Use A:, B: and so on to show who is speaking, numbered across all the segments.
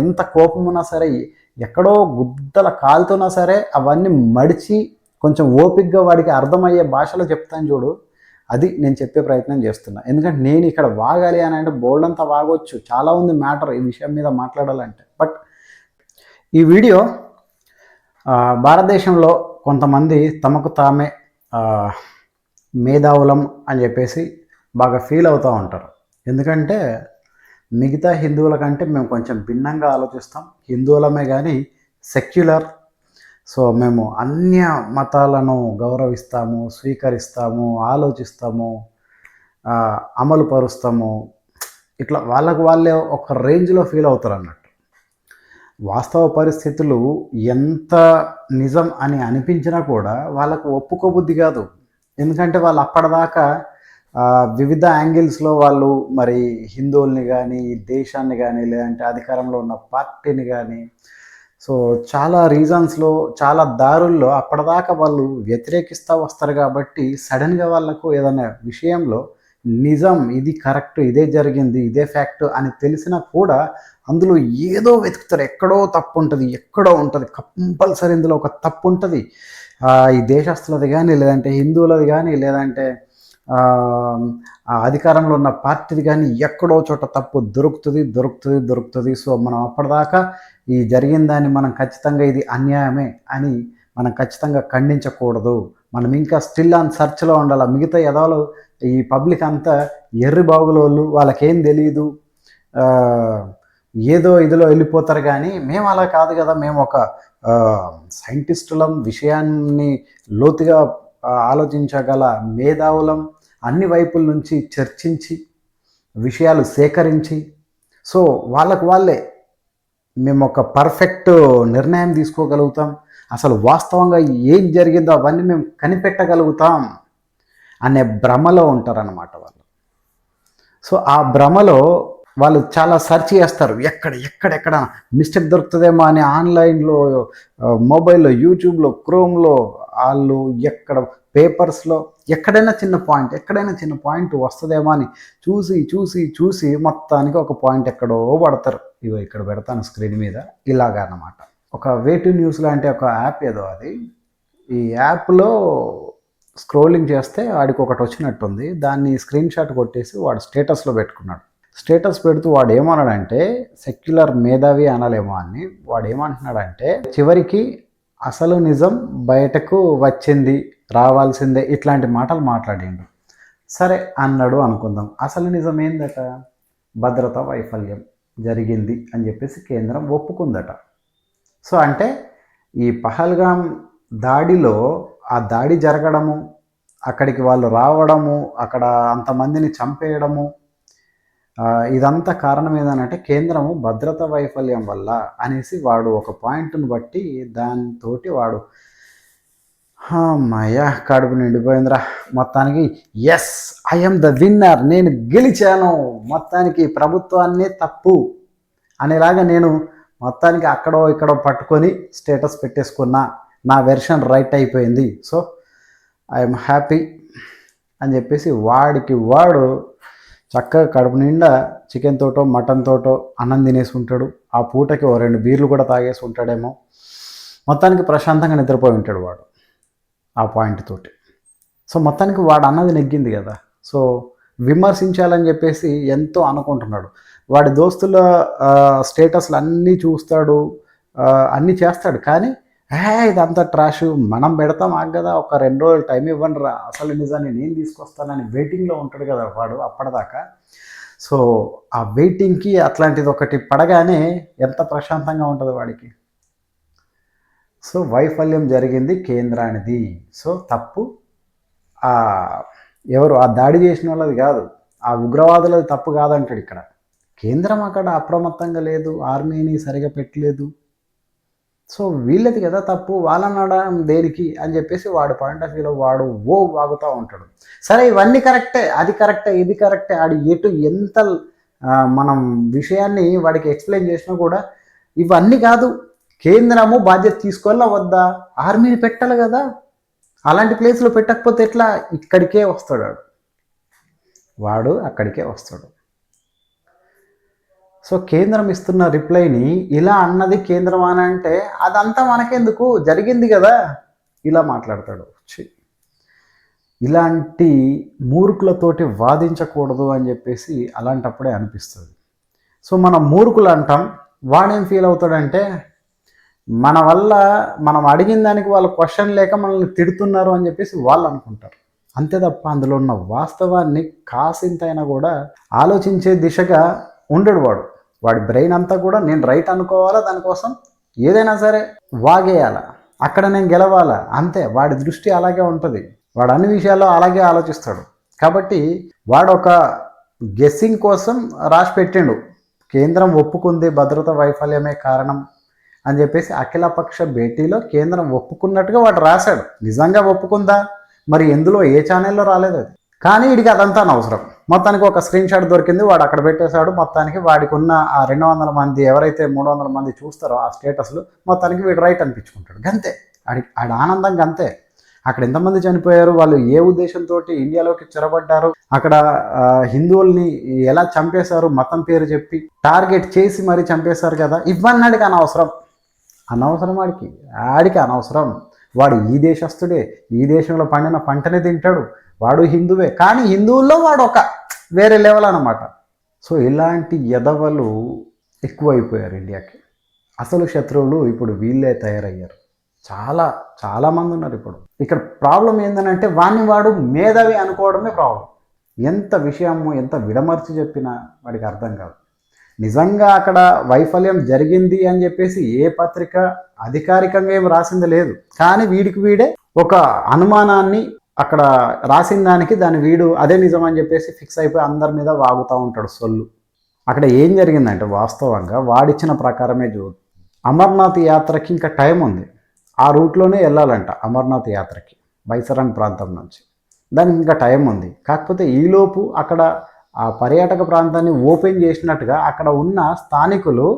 A: ఎంత కోపం ఉన్నా సరే ఎక్కడో గుద్దల కాలుతున్నా సరే అవన్నీ మడిచి కొంచెం ఓపిక్గా వాడికి అర్థమయ్యే భాషలో చెప్తాను చూడు. అది నేను చెప్పే ప్రయత్నం చేస్తున్నా. ఎందుకంటే నేను ఇక్కడ వాగాలి అని అంటే బోల్డ్ అంతా వాగొచ్చు. చాలా ఉంది మ్యాటర్ ఈ విషయం మీద మాట్లాడాలంటే. బట్ ఈ వీడియో భారతదేశంలో కొంతమంది తమకు తామే మేధావులం అని చెప్పేసి బాగా ఫీల్ అవుతూ ఉంటారు. ఎందుకంటే మిగతా హిందువుల కంటే మేము కొంచెం భిన్నంగా ఆలోచిస్తాం. హిందువులమే కానీ సెక్యులర్. సో మేము అన్య మతాలను గౌరవిస్తాము స్వీకరిస్తాము ఆలోచిస్తాము అమలు పరుస్తాము ఇట్లా వాళ్ళకు వాళ్ళే ఒక రేంజ్లో ఫీల్ అవుతారు అన్నట్టు వాస్తవ పరిస్థితులు ఎంత నిజం అని అనిపించినా కూడా వాళ్ళకు ఒప్పుకోబుద్ధి కాదు. ఎందుకంటే వాళ్ళు అప్పటిదాకా వివిధ యాంగిల్స్లో వాళ్ళు మరి హిందువుల్ని కానీ దేశాన్ని కానీ లేదంటే అధికారంలో ఉన్న పార్టీని కానీ సో చాలా రీజన్స్లో చాలా దారుల్లో అప్పటిదాకా వాళ్ళు వ్యతిరేకిస్తూ వస్తారు కాబట్టి సడన్గా వాళ్ళకు ఏదైనా విషయంలో నిజం ఇది కరెక్ట్ ఇదే జరిగింది ఇదే ఫ్యాక్ట్ అని తెలిసినా కూడా అందులో ఏదో వెతుకుతారు. ఎక్కడో తప్పు ఉంటుంది ఎక్కడో ఉంటుంది. కంపల్సరీ ఇందులో ఒక తప్పు ఉంటుంది. ఈ దేశస్తులది కానీ లేదంటే హిందువులది కానీ లేదంటే అధికారంలో ఉన్న పార్టీది కానీ ఎక్కడో చోట తప్పు దొరుకుతుంది దొరుకుతుంది దొరుకుతుంది. సో మనం అప్పటిదాకా ఈ జరిగిన దాన్ని మనం ఖచ్చితంగా ఇది అన్యాయమే అని మనం ఖచ్చితంగా ఖండించకూడదు. మనం ఇంకా స్టిల్ ఆన్ సర్చ్లో ఉండాలి? మిగతా ఎదవలు ఈ పబ్లిక్ అంతా ఎర్రి బాగులోళ్ళు వాళ్ళకేం తెలియదు ఏదో ఇదిలో వెళ్ళిపోతారు కానీ మేము అలా కాదు కదా. మేము ఒక సైంటిస్టులం విషయాన్ని లోతుగా ఆలోచించగల మేధావులం. అన్ని వైపుల నుంచి చర్చించి విషయాలు సేకరించి. సో వాళ్ళకు వాళ్ళే. మేము ఒక పర్ఫెక్ట్ నిర్ణయం తీసుకోగలుగుతాం. అసలు వాస్తవంగా ఏం జరిగిందో అవన్నీ మేము కనిపెట్టగలుగుతాం అనే భ్రమలో ఉంటారన్నమాట వాళ్ళు. సో ఆ భ్రమలో వాళ్ళు చాలా సెర్చ్ చేస్తారు. ఎక్కడ ఎక్కడెక్కడ మిస్టేక్ దొరుకుతుందేమో అని ఆన్లైన్లో మొబైల్లో యూట్యూబ్లో క్రోమ్లో వాళ్ళు ఎక్కడ పేపర్స్లో ఎక్కడైనా చిన్న పాయింట్ ఎక్కడైనా చిన్న పాయింట్ వస్తుందేమో అని చూసి చూసి చూసి మొత్తానికి ఒక పాయింట్ ఎక్కడో పడతారు. ఇగో ఇక్కడ పెడతాను స్క్రీన్ మీద. ఇలాగా అన్నమాట. ఒక వేటు న్యూస్ లాంటి ఒక యాప్ ఏదో అది. ఈ యాప్లో స్క్రోలింగ్ చేస్తే వాడికి ఒకటి వచ్చినట్టుంది. దాన్ని స్క్రీన్ షాట్ కొట్టేసి వాడు స్టేటస్లో పెట్టుకున్నాడు. స్టేటస్ పెడుతూ వాడు ఏమన్నాడంటే సెక్యులర్ మేధావి అనలేమో అని. వాడు ఏమంటున్నాడంటే చివరికి అసలు నిజం బయటకు వచ్చింది రావాల్సిందే ఇట్లాంటి మాటలు మాట్లాడిండు. సరే అన్నాడు అనుకుందాం. అసలు నిజం ఏందట? భద్రత వైఫల్యం జరిగింది అని చెప్పేసి కేంద్రం ఒప్పుకుందట. సో అంటే ఈ పహల్గాం దాడిలో ఆ దాడి జరగడము అక్కడికి వాళ్ళు రావడము అక్కడ అంతమందిని చంపేయడము ఇదంతా కారణం ఏదనంటే కేంద్రము భద్రత వైఫల్యం వల్ల అనేసి వాడు ఒక పాయింట్ను బట్టి దానితోటి వాడు అమ్మయ్యా కడుపు నిండిపోయిందిరా. మొత్తానికి ఎస్ ఐఎమ్ ద విన్నర్ నేను గెలిచాను. మొత్తానికి ప్రభుత్వాన్ని తప్పు అనేలాగా నేను మొత్తానికి అక్కడో ఇక్కడో పట్టుకొని స్టేటస్ పెట్టేసుకున్నా. నా వెర్షన్ రైట్ అయిపోయింది. సో ఐఎమ్ హ్యాపీ అని చెప్పేసి వాడికి వాడు చక్కగా కడుపు నిండా చికెన్ తోటో మటన్ తోటో అన్నం తినేసి ఉంటాడు ఆ పూటకి ఓ రెండు బీర్లు కూడా తాగేసి ఉంటాడేమో. మొత్తానికి ప్రశాంతంగా నిద్రపోయి ఉంటాడు వాడు ఆ పాయింట్ తోటి. సో మొత్తానికి వాడు అన్నది నెగ్గింది కదా. సో విమర్శించాలని చెప్పేసి ఎంతో అనుకుంటున్నాడు. వాడి దోస్తుల స్టేటస్లు అన్నీ చూస్తాడు అన్నీ చేస్తాడు. కానీ ఏ ఇదంతా ట్రాష్ మనం పెడతాం ఆగ కదా ఒక రెండు రోజులు టైం ఇవ్వండి రా అసలు నిజాన్ని నేను తీసుకొస్తానని వెయిటింగ్లో ఉంటాడు కదా వాడు అప్పటిదాకా. సో ఆ వెయిటింగ్కి అట్లాంటిది ఒకటి పడగానే ఎంత ప్రశాంతంగా ఉంటుంది వాడికి. సో వైఫల్యం జరిగింది కేంద్రానిది. సో తప్పు ఆ ఎవరు ఆ దాడి చేసిన వాళ్ళది కాదు. ఆ ఉగ్రవాదులది తప్పు కాదంటాడు ఇక్కడ. కేంద్రం అక్కడ అప్రమత్తంగా లేదు ఆర్మీని సరిగా పెట్టలేదు. సో వీళ్ళది కదా తప్పు వాళ్ళనడం దేనికి అని చెప్పేసి వాడు పాయింట్ ఆఫ్ వ్యూలో వాడు ఓ వాగుతూ ఉంటాడు. సరే ఇవన్నీ కరెక్టే అది కరెక్టే ఇది కరెక్టే ఆడు ఎటు ఎంత మనం విషయాన్ని వాడికి ఎక్స్ప్లెయిన్ చేసినా కూడా ఇవన్నీ కాదు. కేంద్రము బాధ్యత తీసుకోవాలా వద్దా? ఆర్మీని పెట్టాలి కదా. అలాంటి ప్లేస్లో పెట్టకపోతే ఎట్లా? ఇక్కడికే వస్తాడు వాడు వాడు అక్కడికే వస్తాడు. సో కేంద్రం ఇస్తున్న రిప్లైని ఇలా అన్నది కేంద్రం అని అంటే అదంతా మనకెందుకు? జరిగింది కదా? ఇలా మాట్లాడతాడు. ఇలాంటి మూర్ఖులతోటి వాదించకూడదు అని చెప్పేసి అలాంటప్పుడే అనిపిస్తుంది. సో మనం మూర్ఖులు అంటాం. వాడేం ఫీల్ అవుతాడంటే మన వల్ల మనం అడిగిన దానికి వాళ్ళు క్వశ్చన్ లేక మనల్ని తిడుతున్నారు అని చెప్పేసి వాళ్ళు అనుకుంటారు. అంతే తప్ప అందులో ఉన్న వాస్తవాన్ని కాసింతైనా కూడా ఆలోచించే దిశగా ఉండడు వాడు. వాడి బ్రెయిన్ అంతా కూడా నేను రైట్ అనుకోవాలా? దానికోసం ఏదైనా సరే వాగేయాలా? అక్కడ నేను గెలవాలా? అంతే. వాడి దృష్టి అలాగే ఉంటుంది. వాడు అన్ని విషయాల్లో అలాగే ఆలోచిస్తాడు. కాబట్టి వాడు ఒక గెస్సింగ్ కోసం రాసి పెట్టిండు. కేంద్రం ఒప్పుకుంది భద్రత వైఫల్యమే కారణం అని చెప్పేసి అఖిలపక్ష భేటీలో కేంద్రం ఒప్పుకున్నట్టుగా వాడు రాశాడు. నిజంగా ఒప్పుకుందా? మరి ఎందులో ఏ ఛానల్లో రాలేదు అది? కానీ వీడికి అదంతా అవసరం మొత్తానికి ఒక స్క్రీన్ షాట్ దొరికింది. వాడు అక్కడ పెట్టేశాడు. మొత్తానికి వాడికి ఉన్న ఆ రెండు వందల మంది ఎవరైతే మూడు వందల మంది చూస్తారో ఆ స్టేటస్లు మొత్తానికి వీడు రైట్ అనిపించుకుంటాడు. గంతే. ఆడి ఆడ ఆనందం గంతే. అక్కడ ఎంతమంది చనిపోయారు? వాళ్ళు ఏ ఉద్దేశంతో ఇండియాలోకి చొరబడ్డారు? అక్కడ ఆ, హిందువుల్ని ఎలా చంపేశారు? మతం పేరు చెప్పి టార్గెట్ చేసి మరీ చంపేశారు కదా? ఇవన్నాడికి అనవసరం. అనవసరం వాడికి ఆడికి అనవసరం. వాడు ఈ దేశస్తుడే ఈ దేశంలో పండిన పంటనే తింటాడు. వాడు హిందువే కానీ హిందువుల్లో వాడు ఒక వేరే లెవెల్ అనమాట సో ఇలాంటి ఎదవలు ఎక్కువైపోయారు ఇండియాకి. అసలు శత్రువులు ఇప్పుడు వీళ్ళే తయారయ్యారు. చాలా చాలా మంది ఉన్నారు ఇప్పుడు. ఇక్కడ ప్రాబ్లం ఏంటంటే వాడిని వాడు మేధావి అనుకోవడమే ప్రాబ్లం ఎంత విషయము ఎంత విడమర్చి చెప్పినా వాడికి అర్థం కాదు. నిజంగా అక్కడ వైఫల్యం జరిగింది అని చెప్పేసి ఏ పత్రిక అధికారికంగా ఏం రాసింది లేదు. కానీ వీడికి వీడే ఒక అనుమానాన్ని అక్కడ రాసిన దానికి దాని వీడు అదే నిజం అని చెప్పేసి ఫిక్స్ అయిపోయి అందరి మీద వాగుతూ ఉంటాడు సొల్లు. అక్కడ ఏం జరిగిందంటే వాస్తవంగా వాడిచ్చిన ప్రకారమే చూ అమర్నాథ్ యాత్రకి ఇంకా టైం ఉంది. ఆ రూట్లోనే వెళ్ళాలంట అమర్నాథ్ యాత్రకి బైసరన్ ప్రాంతం నుంచి. దానికి ఇంకా టైం ఉంది. కాకపోతే ఈలోపు అక్కడ ఆ పర్యాటక ప్రాంతాన్ని ఓపెన్ చేసినట్టుగా అక్కడ ఉన్న స్థానికులు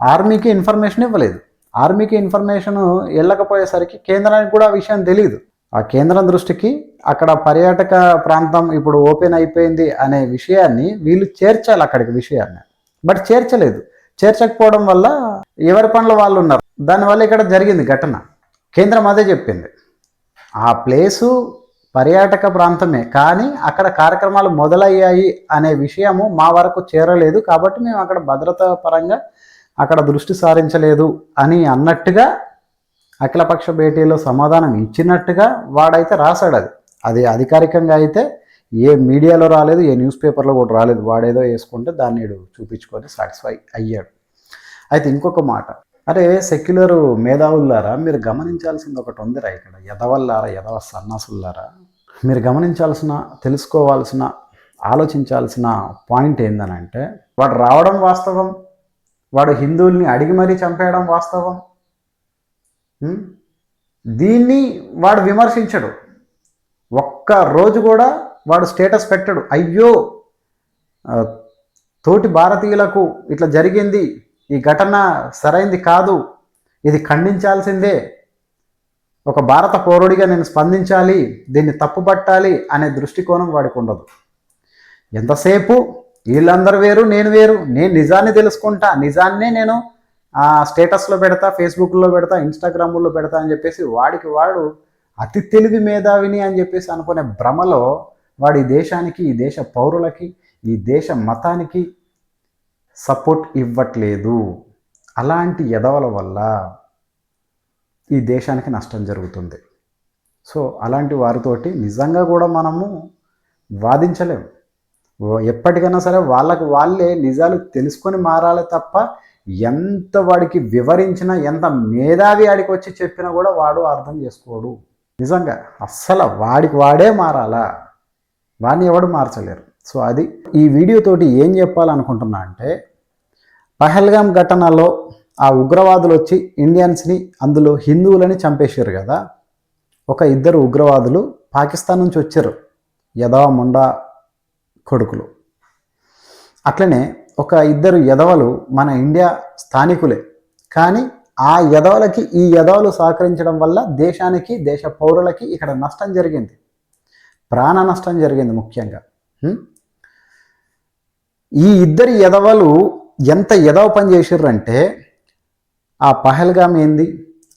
A: ఆర్మీకి ఇన్ఫర్మేషన్ ఇవ్వలేదు. ఆర్మీకి ఇన్ఫర్మేషన్ వెళ్ళకపోయేసరికి కేంద్రానికి కూడా ఆ విషయం తెలియదు ఆ కేంద్రం దృష్టికి అక్కడ పర్యాటక ప్రాంతం ఇప్పుడు ఓపెన్ అయిపోయింది అనే విషయాన్ని వీళ్ళు చేర్చాలి అక్కడికి విషయాన్ని. బట్ చేర్చలేదు. చేర్చకపోవడం వల్ల ఎవరి పనులు వాళ్ళు ఉన్నారు. దానివల్ల ఇక్కడ జరిగింది ఘటన. కేంద్రం అదే చెప్పింది. ఆ ప్లేసు పర్యాటక ప్రాంతమే కానీ అక్కడ కార్యక్రమాలు మొదలయ్యాయి అనే విషయము మా వరకు చేరలేదు కాబట్టి మేము అక్కడ భద్రతా పరంగా అక్కడ దృష్టి సారించలేదు అని అన్నట్టుగా అఖిలపక్ష భేటీలో సమాధానం ఇచ్చినట్టుగా వాడైతే రాశాడు అది. అది అధికారికంగా అయితే ఏ మీడియాలో రాలేదు ఏ న్యూస్ పేపర్లో కూడా రాలేదు. వాడేదో వేసుకుంటే దాన్ని చూపించుకొని సాటిస్ఫై అయ్యాడు. అయితే ఇంకొక మాట. అరే సెక్యులర్ మేధావులారా మీరు గమనించాల్సింది ఒకటి ఉందిరా ఇక్కడ. ఎదవల్లారా ఎదవ సన్నాసులారా మీరు గమనించాల్సిన తెలుసుకోవాల్సిన ఆలోచించాల్సిన పాయింట్ ఏందనంటే వాడు రావడం వాస్తవం. వాడు హిందువుల్ని అడిగి మరీ చంపేయడం వాస్తవం. దీన్ని వాడు విమర్శించడు. ఒక్క రోజు కూడా వాడు స్టేటస్ పెట్టడు. అయ్యో తోటి భారతీయులకు ఇట్లా జరిగింది ఈ ఘటన సరైంది కాదు ఇది ఖండించాల్సిందే. ఒక భారత పౌరుడిగా నేను స్పందించాలి దీన్ని తప్పుపట్టాలి అనే దృష్టికోణం వాడికి ఉండదు. ఎంతసేపు? వీళ్ళందరూ వేరు నేను వేరు నేను నిజాన్ని తెలుసుకుంటా నిజాన్నే నేను స్టేటస్లో పెడతా ఫేస్బుక్లో పెడతా ఇన్స్టాగ్రామ్లో పెడతా అని చెప్పేసి వాడికి వాడు అతి తెలివి మేధావిని అని చెప్పేసి అనుకునే భ్రమలో వాడి దేశానికి ఈ దేశ పౌరులకి ఈ దేశ మతానికి సపోర్ట్ ఇవ్వట్లేదు. అలాంటి ఎదవల వల్ల ఈ దేశానికి నష్టం జరుగుతుంది. సో అలాంటి వారితోటి నిజంగా కూడా మనము వాదించలేము ఎప్పటికైనా సరే వాళ్ళకి వాళ్ళే నిజాలు తెలుసుకొని మారాలి తప్ప ఎంత వాడికి వివరించినా ఎంత మేధావి ఆడికి వచ్చి చెప్పినా కూడా వాడు అర్థం చేసుకోడు. నిజంగా అస్సలు వాడికి వాడే మారాలా? వాడిని ఎవడు మార్చలేరు. సో అది ఈ వీడియోతోటి ఏం చెప్పాలనుకుంటున్నా అంటే పహల్గామ్ ఘటనలో ఆ ఉగ్రవాదులు వచ్చి ఇండియన్స్ని అందులో హిందువులని చంపేశారు కదా. ఒక ఇద్దరు ఉగ్రవాదులు పాకిస్తాన్ నుంచి వచ్చారు. యదవ ముండా కొడుకులు. అట్లనే ఒక ఇద్దరు యదవలు మన ఇండియా స్థానికులే. కానీ ఆ యదవలకి ఈ యదవలు సహకరించడం వల్ల దేశానికి దేశ పౌరులకి ఇక్కడ నష్టం జరిగింది. ప్రాణ నష్టం జరిగింది ముఖ్యంగా. ఈ ఇద్దరి యదవలు ఎంత యదవ పని చేసిర్రంటే ఆ పహల్గామ్ ఏంది?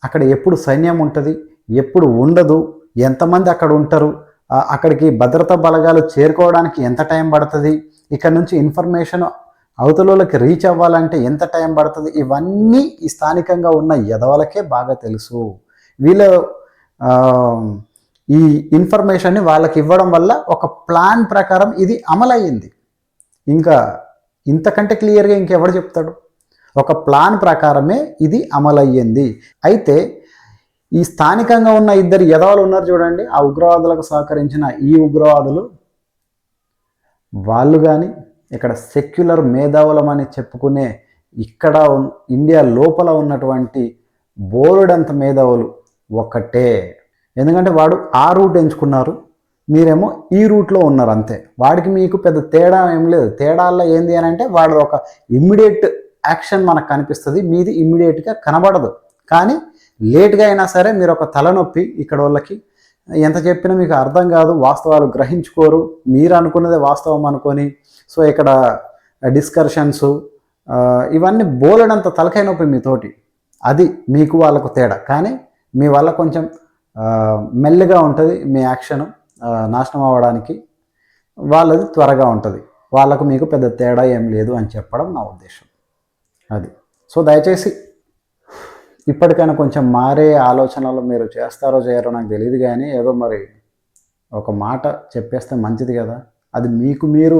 A: అక్కడ ఎప్పుడు సైన్యం ఉంటుంది? ఎప్పుడు ఉండదు? ఎంతమంది అక్కడ ఉంటారు? అక్కడికి భద్రతా బలగాలు చేరుకోవడానికి ఎంత టైం పడుతుంది? ఇక్కడ నుంచి ఇన్ఫర్మేషన్ అవతలకి రీచ్ అవ్వాలంటే ఎంత టైం పడుతుంది? ఇవన్నీ ఈ స్థానికంగా ఉన్న ఎదవలకే బాగా తెలుసు. వీళ్ళ ఈ ఇన్ఫర్మేషన్ని వాళ్ళకి ఇవ్వడం వల్ల ఒక ప్లాన్ ప్రకారం ఇది అమలయ్యింది. ఇంకా ఇంతకంటే క్లియర్గా ఇంకెవడు చెప్తాడు? ఒక ప్లాన్ ప్రకారమే ఇది అమలయ్యింది. అయితే ఈ స్థానికంగా ఉన్న ఇద్దరు యదవాలు ఉన్నారు చూడండి. ఆ ఉగ్రవాదులకు సహకరించిన ఈ ఉగ్రవాదులు వాళ్ళు కానీ ఇక్కడ సెక్యులర్ మేధావులమని చెప్పుకునే ఇక్కడ ఇండియా లోపల ఉన్నటువంటి బోరుడంత మేధావులు ఒక్కటే. ఎందుకంటే వాడు ఆ రూట్ ఎంచుకున్నారు మీరేమో ఈ రూట్లో ఉన్నారు అంతే. వాడికి మీకు పెద్ద తేడా ఏం లేదు. తేడాల్లో ఏంది అని అంటే వాడు ఒక ఇమ్మీడియట్ యాక్షన్ మనకు కనిపిస్తుంది. మీది ఇమ్మీడియట్గా కనబడదు. కానీ లేట్గా అయినా సరే మీరు ఒక తలనొప్పి ఇక్కడ వాళ్ళకి ఎంత చెప్పినా మీకు అర్థం కాదు వాస్తవాలు గ్రహించుకోరు. మీరు అనుకున్నదే వాస్తవం అనుకొని సో ఇక్కడ డిస్కర్షన్స్ ఇవన్నీ బోలెడంత తలకాయ నొప్పి మీతోటి అది మీకు వాళ్ళకు తేడా. కానీ మీ వల్ల కొంచెం మెల్లగా ఉంటుంది మీ యాక్షన్ నాశనం అవ్వడానికి. వాళ్ళది త్వరగా ఉంటుంది. వాళ్ళకు మీకు పెద్ద తేడా ఏం లేదు అని చెప్పడం నా ఉద్దేశం. అది. సో దయచేసి ఇప్పటికైనా కొంచెం మారే ఆలోచనలు మీరు చేస్తారో చేయరో నాకు తెలియదు కానీ ఏదో మరి ఒక మాట చెప్పేస్తే మంచిది కదా. అది మీకు మీరు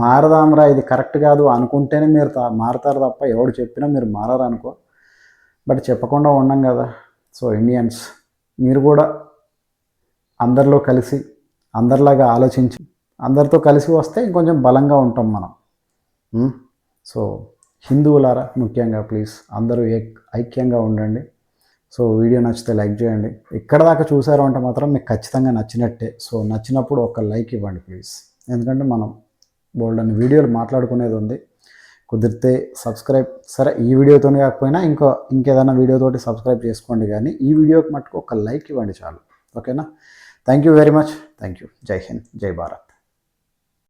A: మారదాంరా ఇది కరెక్ట్ కాదు అనుకుంటేనే మీరు మారతారు తప్ప ఎవడు చెప్పినా మీరు మారరు అనుకో బట్ చెప్పకుండా ఉండం కదా. సో ఇండియన్స్ మీరు కూడా అందరిలో కలిసి అందరిలాగా ఆలోచించి అందరితో కలిసి వస్తే ఇంకొంచెం బలంగా ఉంటాం మనం. సో హిందువులారా ముఖ్యంగా ప్లీజ్ అందరూ ఏక్ ఐక్యంగా ఉండండి. సో వీడియో నచ్చితే లైక్ చేయండి. ఇక్కడ దాకా చూసారు అంటే మాత్రం మీకు ఖచ్చితంగా నచ్చినట్టే. సో నచ్చినప్పుడు ఒక లైక్ ఇవ్వండి ప్లీజ్ ఎందుకంటే మనం బోల్డ్ అని వీడియోలు మాట్లాడుకునేది ఉంది. కుదిరితే సబ్స్క్రైబ్ సరే ఈ వీడియోతోనే కాకపోయినా ఇంకో ఇంకేదైనా వీడియోతోటి సబ్స్క్రైబ్ చేసుకోండి కానీ ఈ వీడియోకి మటుకు ఒక లైక్ ఇవ్వండి చాలు. ఓకేనా thank you very much thank you జై హింద్ జై భారత్